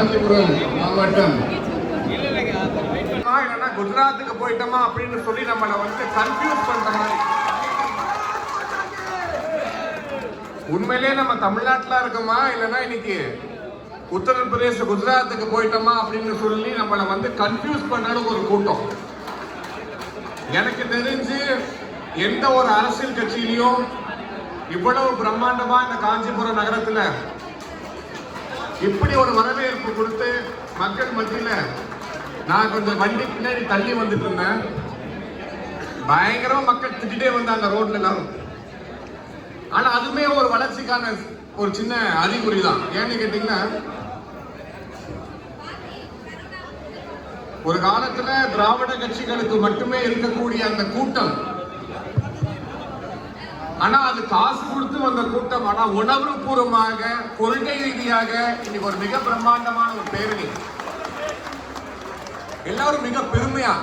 காஞ்சிபுரம் மாவட்டம். இல்லைன்னா குஜராத்துக்கு போயிட்டோமா அப்படின்னு சொல்லி நம்மளை வந்து கன்ஃபியூஸ் பண்ற மாதிரி. உண்மையிலேயே நம்ம தமிழ்நாட்டில் இருக்கோமா இல்லைன்னா இன்னைக்கு உத்தரப்பிரதேச குஜராத்துக்கு போயிட்டோமா அப்படின்னு சொல்லி நம்மளை வந்து கன்ஃபியூஸ் பண்ணாலும் ஒரு கூட்டம். எனக்கு தெரிஞ்சு எந்த ஒரு அரசியல் கட்சியிலையும் இவ்வளவு பிரம்மாண்டமா இந்த காஞ்சிபுரம் நகரத்துல இப்படி ஒரு வரவேற்பு கொடுத்து மக்கள் மத்தியில் நான் கொஞ்சம் வண்டி பின்னாடி தள்ளி வந்துட்டு இருந்தேன். பயங்கரமா மக்கள் திட்டே வந்தாங்க ரோட்ல எல்லாரும். ஆனா அதுவுமே ஒரு வளர்ச்சிக்கான ஒரு சின்ன அறிகுறி தான் ஏன்னு கேட்டீங்கன்னா ஒரு காலத்துல திராவிட கட்சிகளுக்கு மட்டுமே இருக்கக்கூடிய அந்த கூட்டம் ஆனா அது காசு கொடுத்து வந்த கூட்டம். ஆனா உணர்வு பூர்வமாக கொள்கை ரீதியாக இன்னைக்கு ஒரு மிக பிரம்மாண்டமான ஒரு பேரணி. எல்லாரும் மிக பெருமையா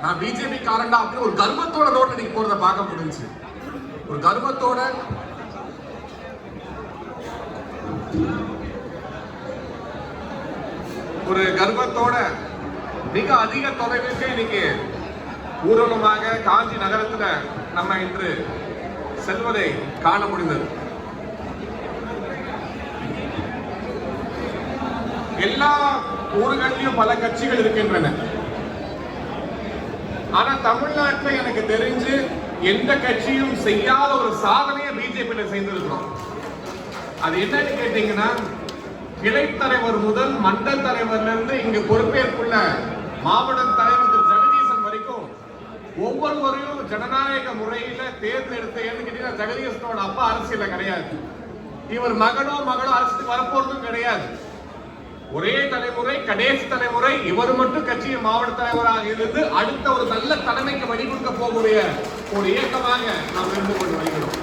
நான் பிஜேபி காரண்டா அப்படின்னு ஒரு கர்வத்தோட ரோட்ல இன்னைக்கு போறத பார்க்க முடிஞ்சு ஒரு கர்வத்தோட ஒரு கர்வத்தோட மிக அதிக தொலைவிற்கு இன்னைக்கு ஊர்வலமாக காஞ்சி நகரத்துல நம்ம இன்று செல்வதை காண முடிந்தது. எல்லா ஊர்களிலும் பல கட்சிகள் இருக்கின்றன. ஆனா தமிழ்நாட்டில் எனக்கு தெரிஞ்சு எந்த கட்சியும் செய்யாத ஒரு சாதனையை பிஜேபி செய்திருக்கிறோம். அது என்னன்னு கேட்டீங்கன்னா கிளை தலைவர் முதல் மண்டல் தலைவர்ல இருந்து இங்க பொறுப்பேற்புள்ள மாவட்ட தலைவர் ஒவ்வொருவரையும் ஜனநாயக முறையில தேர்ந்தெடுத்த ஏன்னு அப்பா அரசியல கிடையாது. இவர் மகனோ மகளோ அரசுக்கு வரப்போறதும் கிடையாது. ஒரே தலைமுறை கடைசி தலைமுறை இவர் மட்டும் கட்சியின் மாவட்ட தலைவராக இருந்து அடுத்த ஒரு நல்ல தலைமைக்கு வழிவகுக்க போகக்கூடிய ஒரு இயக்கமாக நாம் இருந்து கொண்டு வருகிறோம்.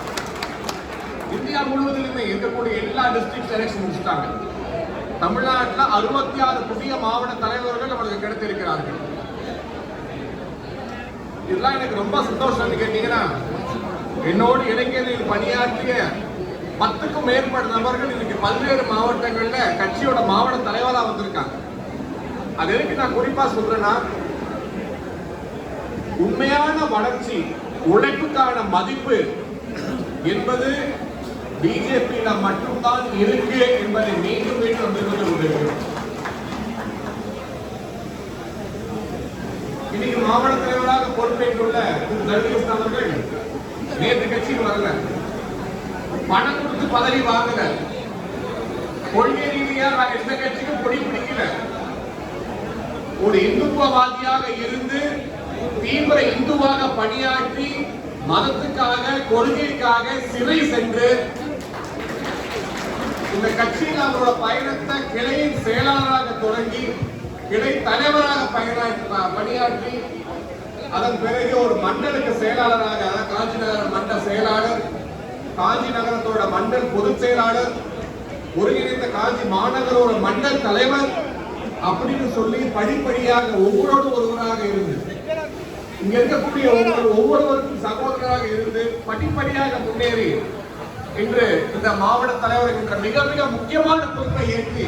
இந்தியா முழுவதிலுமே இருக்கக்கூடிய எல்லா டிஸ்ட்ரிக்ட் எலெக்ஷன் முடிச்சிட்டாங்க. தமிழ்நாட்டில் அறுபத்தி ஆறு புதிய மாவட்ட தலைவர்கள் நம்மளுக்கு கிடைத்திருக்கிறார்கள். இதெல்லாம் எனக்கு ரொம்ப சந்தோஷம்னு கேட்டீங்கன்னா என்னோடு இளைஞரில் பணியாற்றிய பத்துக்கும் மேற்பட்ட நபர்கள் இன்னைக்கு பல்வேறு மாவட்டங்கள்ல கட்சியோட மாவட்ட தலைவரா வந்திருக்காங்க. அது எதுக்கு நான் குறிப்பா சொல்றேன்னா உண்மையான வளர்ச்சி உழைப்புக்கான மதிப்பு என்பது பிஜேபியில மட்டும்தான் இருக்கு என்பதை மீண்டும் மீண்டும் வந்து கொண்டிருக்கிறோம். இன்னைக்கு மாவட்ட தலைவராக பொறுப்பேற்றுள்ள திரு தர்கேஷ் அவர்கள் நேற்று கட்சிக்கு வரல. பணம் கொடுத்து பதவி வாங்கல. கொள்கை ரீதியா நான் எந்த கட்சிக்கும் பொடி பிடிக்கல. ஒரு இந்துத்துவவாதியாக இருந்து தீவிர இந்துவாக பணியாற்றி மதத்துக்காக கொள்கைக்காக சிறை சென்று இந்த கட்சியில் அவரோட பயணத்தை கிளையின் செயலாளராக தொடங்கி கிளை தலைவராக பயனாற்றி பணியாற்றி அதன் பிறகு ஒரு மண்டலுக்கு செயலாளராக காஞ்சி நகர மண்டல செயலாளர் காஞ்சி நகரத்தோட மண்டல் பொதுச் செயலாளர் ஒருங்கிணைந்த காஞ்சி மாநகரோட மண்டல் தலைவர் அப்படின்னு சொல்லி படிப்படியாக ஒவ்வொரு ஒருவராக இருந்து இங்க இருக்கக்கூடிய ஒவ்வொரு ஒவ்வொருவருக்கும் சகோதரராக இருந்து படிப்படியாக முன்னேறி இன்று இந்த மாவட்ட தலைவர் என்ற மிக மிக முக்கியமான பொறுப்பை ஏற்றி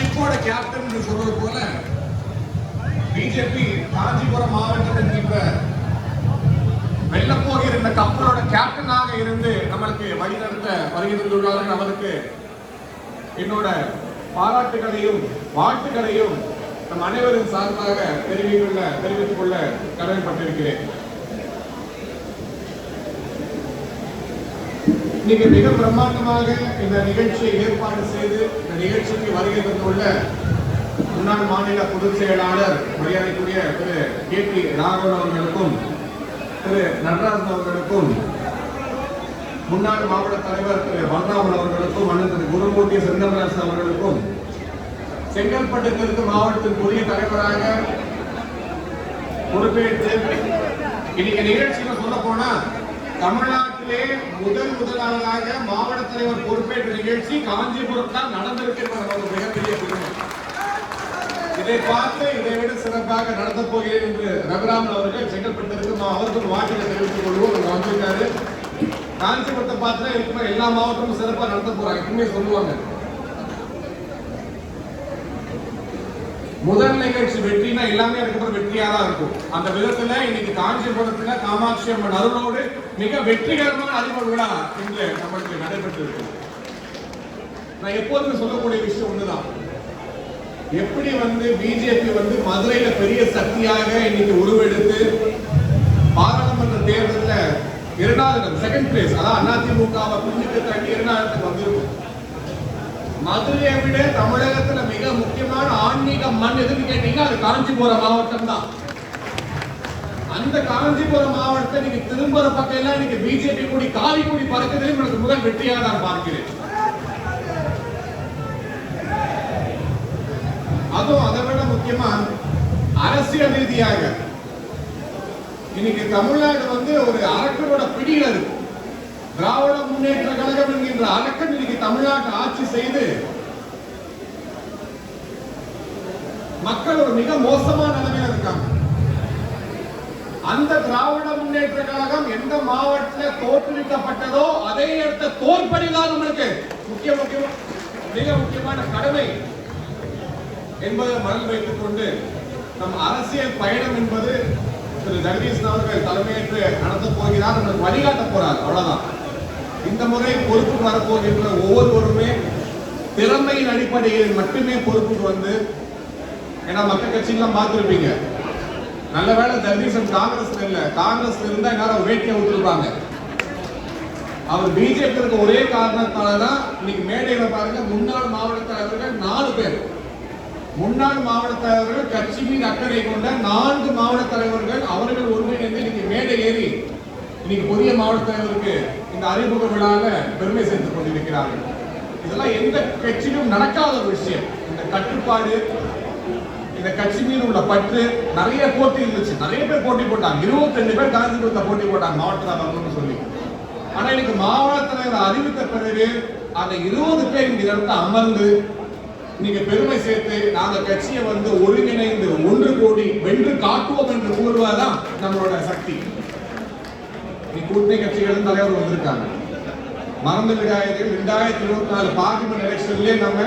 ஷிப்போட கேப்டன் என்று சொல்வது போல பிஜேபி காஞ்சிபுரம் மாவட்டத்தின் இப்ப வெள்ளப்போகிற இந்த கப்பலோட கேப்டனாக இருந்து நம்மளுக்கு வழிநடத்த வருகின்றுள்ளார்கள் அவருக்கு என்னோட பாராட்டுகளையும் வாழ்த்துக்களையும் நம் அனைவரும் சார்பாக தெரிவித்துள்ள தெரிவித்துக் கொள்ள கடமைப்பட்டிருக்கிறேன். இன்னைக்கு மிக பிரம்மாண்டமாக இந்த நிகழ்ச்சியை ஏற்பாடு செய்து இந்த நிகழ்ச்சிக்கு வருகை தந்துள்ள முன்னாள் மாநில பொதுச் செயலாளர் மரியாதைக்குரிய திரு கே பி ராகவன் அவர்களுக்கும் திரு நடராஜன் அவர்களுக்கும் முன்னாள் மாவட்ட தலைவர் திரு பலராமன் அவர்களுக்கும் அண்ணன் திரு குருமூர்த்தி செந்தமராசன் அவர்களுக்கும் செங்கல்பட்டு தெற்கு மாவட்டத்தின் புதிய தலைவராக பொறுப்பேற்று இன்னைக்கு நிகழ்ச்சியில் சொல்ல போனா தமிழ்நாட்டிலே முதன் முதலாளராக மாவட்ட தலைவர் பொறுப்பேற்ற நிகழ்ச்சி காஞ்சிபுரம் தான் நடந்திருக்கிறது மிகப்பெரிய இதை பார்த்து இதை விட சிறப்பாக நடத்தப் போகிறேன் என்று ரகுராமன் அவர்கள் செங்கல்பட்டிற்கு அவருக்கு வாழ்க்கை தெரிவித்துக் கொள்வோம் வந்திருக்காரு காஞ்சிபுரத்தை பார்த்தா இப்போ எல்லா மாவட்டமும் சிறப்பாக நடத்த போறாங்க. இன்னுமே சொல்லுவாங்க. முதல் நிகழ்ச்சி வெற்றினா எல்லாமே அதுக்கப்புறம் வெற்றியா தான் இருக்கும். அந்த விதத்துல இன்னைக்கு காஞ்சிபுரத்துல காமாட்சி அம்மன் அருளோடு மிக வெற்றிகரமான அறிமுக விழா இன்று நம்மளுக்கு நடைபெற்று இருக்கு நான் எப்போதுமே சொல்லக்கூடிய விஷயம் ஒண்ணுதான். எப்படி வந்து பிஜேபி வந்து மதுரையில பெரிய சக்தியாக இன்னைக்கு உருவெடுத்து பாராளுமன்ற தேர்தலில் இரண்டாவது இடம் செகண்ட் பிளேஸ் அதான் அதிமுகவை பின்னுக்கு தள்ளி இரண்டாயிரத்துக்கு வந்திருக்கும் மதுரையை விட தமிழகத்துல மிக முக்கியமான ஆன்மீக மண் எதுன்னு கேட்டீங்கன்னா அது காஞ்சிபுரம் மாவட்டம் தான் அந்த காஞ்சிபுரம் மாவட்டத்தை நீங்க திரும்புற பக்கம் எல்லாம் இன்னைக்கு பிஜேபி கூடி காவி கூடி பறக்குது உங்களுக்கு முதல் வெற்றியாக நான் பார்க்கிறேன். அதுவும் அதை விட முக்கியமா அரசியல் ரீதியாக. இன்னைக்கு தமிழ்நாடு வந்து ஒரு அரக்கரோட பிடியில இருக்கு. திராவிட முன்னேற்ற கழகம் என்கின்ற அரக்கன் இன்னைக்கு தமிழ்நாட்டை ஆட்சி செய்து மக்கள் ஒரு மிக மோசமான நிலைமையில இருக்காங்க. அந்த திராவிட முன்னேற்ற கழகம் எந்த மாவட்டத்தில் தோற்றுவிக்கப்பட்டதோ அதே இடத்த தோற்படிதான் உங்களுக்கு முக்கிய முக்கியம் மிக முக்கியமான கடமை என்பதை மனதில் வைத்துக் கொண்டு நம் அரசியல் பயணம் என்பது திரு ஜெகதீஷ் அவர்கள் தலைமையேற்று நடத்த போகிறார் நம்மளுக்கு வழிகாட்ட போறார். அவ்வளவுதான். இந்த முறை பொறுப்பு வரப்போகின்ற ஒவ்வொருவருமே திறமையின் அடிப்படையில் மட்டுமே பொறுப்புக்கு வந்து ஏன்னா மற்ற கட்சிகள்லாம் பார்த்துருப்பீங்க. நல்ல வேலை ஜெகதீசன் காங்கிரஸ்ல இல்ல. காங்கிரஸ்ல இருந்தா எல்லாரும் வேட்டியை விட்டுருப்பாங்க. அவர் பிஜேபி இருக்க ஒரே காரணத்தால தான் இன்னைக்கு மேடையில பாருங்க முன்னாள் மாவட்ட தலைவர்கள் நாலு பேர். முன்னாள் மாவட்ட தலைவர்கள் கட்சி மீது அக்கறை கொண்ட நான்கு மாவட்ட தலைவர்கள் அவர்கள் ஒருங்கிணைந்து இன்னைக்கு மேடை ஏறி இன்னைக்கு புதிய மாவட்ட தலைவருக்கு இந்த அறிமுக விழாவில் பெருமை சேர்த்துக் கொண்டிருக்கிறார்கள். இதெல்லாம் எந்த கட்சியிலும் நடக்காத ஒரு விஷயம். இந்த கட்டுப்பாடு இந்த கட்சி மீது உள்ள பற்று நிறைய போட்டி இருந்துச்சு. நிறைய பேர் போட்டி போட்டாங்க. இருபத்தி பேர் காஞ்சிபுரத்தை போட்டி போட்டாங்க மாவட்ட தலைவர்னு சொல்லி. ஆனா எனக்கு மாவட்ட தலைவர் அறிவித்த பிறகு அந்த இருபது பேர் இந்த இடத்துல அமர்ந்து நீங்க பெருமை சேர்த்து நாங்க கட்சியை வந்து ஒருங்கிணைந்து ஒன்று கோடி வென்று காட்டுவோம் என்று கூறுவதுதான் நம்மளோட சக்தி. கூட்டணி கட்சிகளும் தலைவர் வந்திருக்காங்க. மறந்து விடாயத்தில் ரெண்டாயிரத்தி இருபத்தி நாலு பார்லிமெண்ட் எலெக்ஷன்லயே நம்ம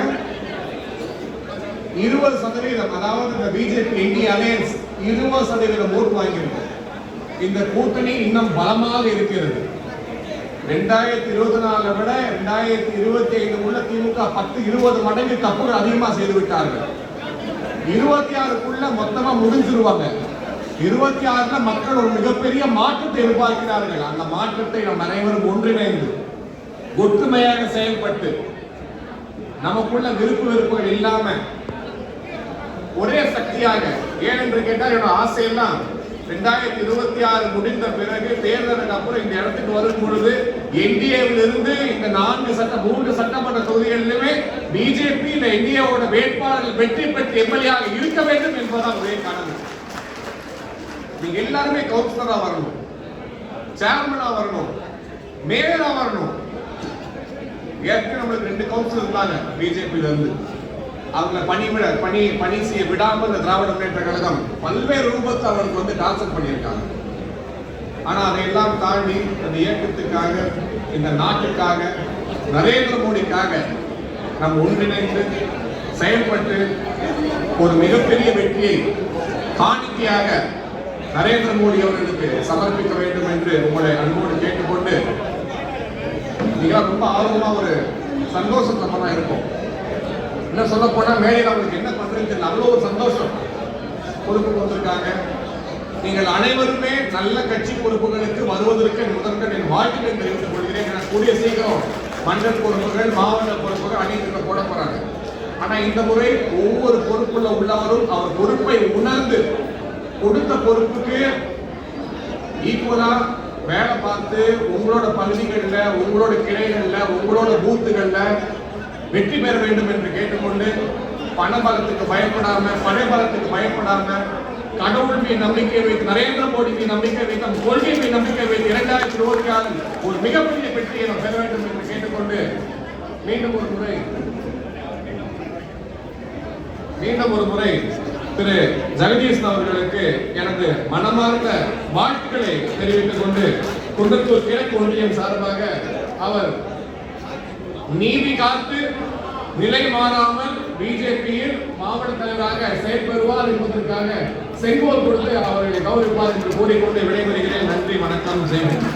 இருபது சதவீதம் அதாவது இந்த பிஜேபி இந்திய அலையன்ஸ் இருபது சதவீதம் ஓட்டு வாங்கியிருக்கோம் இந்த கூட்டணி இன்னும் பலமாக இருக்கிறது. ரெண்டாயிரத்தி இருபத்தி நாலு விட ரெண்டாயிரத்தி இருபத்தி ஐந்து உள்ள திமுக பத்து இருபது மடங்கு தப்புகள் அதிகமா செய்து விட்டார்கள். இருபத்தி ஆறுக்குள்ள மொத்தமா முடிஞ்சிருவாங்க. இருபத்தி ஆறுல மக்கள் ஒரு மிகப்பெரிய மாற்றத்தை எதிர்பார்க்கிறார்கள். அந்த மாற்றத்தை நம் அனைவரும் ஒன்றிணைந்து ஒற்றுமையாக செயல்பட்டு நமக்குள்ள விருப்பு வெறுப்புகள் இல்லாம ஒரே சக்தியாக ஏனென்று கேட்டால் என்னோட ஆசையெல்லாம் ரெண்டாயிரத்தி இருபத்தி ஆறு முடிந்த பிறகு தேர்தலுக்கு அப்புறம் இந்த இடத்துக்கு வரும் பொழுது என்டிஏவில் இருந்து இந்த நான்கு சட்ட மூன்று சட்டமன்ற தொகுதிகளிலுமே பிஜேபி இந்த என்டிஏவோட வேட்பாளர்கள் வெற்றி பெற்று எம்எல்ஏ இருக்க வேண்டும் என்பதுதான் ஒரே காரணம். நீங்க எல்லாருமே கவுன்சிலரா வரணும். சேர்மனா வரணும். மேயரா வரணும். ஏற்கனவே நம்மளுக்கு ரெண்டு கவுன்சிலர் இருந்தாங்க பிஜேபியில இருந்து. அவங்கள பணி விட பணி பணி செய்ய விடாமல் இந்த திராவிட முன்னேற்ற கழகம் பல்வேறு ரூபத்தை அவருக்கு வந்து டார்ச்சர் பண்ணியிருக்காங்க. ஆனா அதையெல்லாம் தாண்டி அந்த இயக்கத்துக்காக இந்த நாட்டுக்காக நரேந்திர மோடிக்காக நம்ம ஒன்றிணைந்து செயல்பட்டு ஒரு மிகப்பெரிய வெற்றியை காணிக்கையாக நரேந்திர மோடி அவர்களுக்கு சமர்ப்பிக்க வேண்டும் என்று உங்களை அன்போடு கேட்டுக்கொண்டு மிக ரொம்ப ஆர்வமாக ஒரு சந்தோஷத்தமாக தான் இருக்கும். என்ன சொல்ல போனா மேடையில் அவங்களுக்கு என்ன பண்றதுன்னு நல்ல ஒரு சந்தோஷம் பொறுப்பு வந்திருக்காங்க நீங்கள் அனைவருமே நல்ல கட்சி பொறுப்புகளுக்கு வருவதற்கு என் முதற்கண் என் வாழ்த்துக்களை தெரிவித்துக் கொள்கிறேன். ஏன்னா கூடிய சீக்கிரம் மண்டல் பொறுப்புகள் மாவட்ட பொறுப்புகள் அனைத்து போட போறாங்க. ஆனா இந்த முறை ஒவ்வொரு பொறுப்புள்ள உள்ளவரும் அவர் பொறுப்பை உணர்ந்து கொடுத்த பொறுப்புக்கு ஈக்குவலா வேலை பார்த்து உங்களோட பகுதிகளில் உங்களோட கிளைகளில் உங்களோட பூத்துகளில் வெற்றி பெற வேண்டும் என்று கேட்டுக்கொண்டு பணபலத்துக்கு பயப்படாம படைபலத்துக்கு பயப்படாம கடவுள் மீது நம்பிக்கை வைத்து நரேந்திர மோடி மீது நம்பிக்கை வைத்து நம் கொள்கை மீது நம்பிக்கை வைத்து இரண்டாயிரத்தி இருபத்தி ஆறு ஒரு மிகப்பெரிய வெற்றியை நாம் பெற வேண்டும் என்று கேட்டுக்கொண்டு மீண்டும் ஒரு முறை மீண்டும் ஒரு முறை திரு ஜெகதீஷ் அவர்களுக்கு எனது மனமார்ந்த வாழ்த்துக்களை தெரிவித்துக் கொண்டு குன்றத்தூர் கிழக்கு ஒன்றியம் சார்பாக அவர் நீதி காத்து நிலை மாறாமல் பிஜேபியில் மாவட்ட தலைவராக செயற்பெறுவார் என்பதற்காக செங்கோல் கொடுத்து அவர்களை கௌரவிப்பார் என்று கூறிக்கொண்டு விடைபெறுகிறேன். நன்றி வணக்கம் ஜெயமன்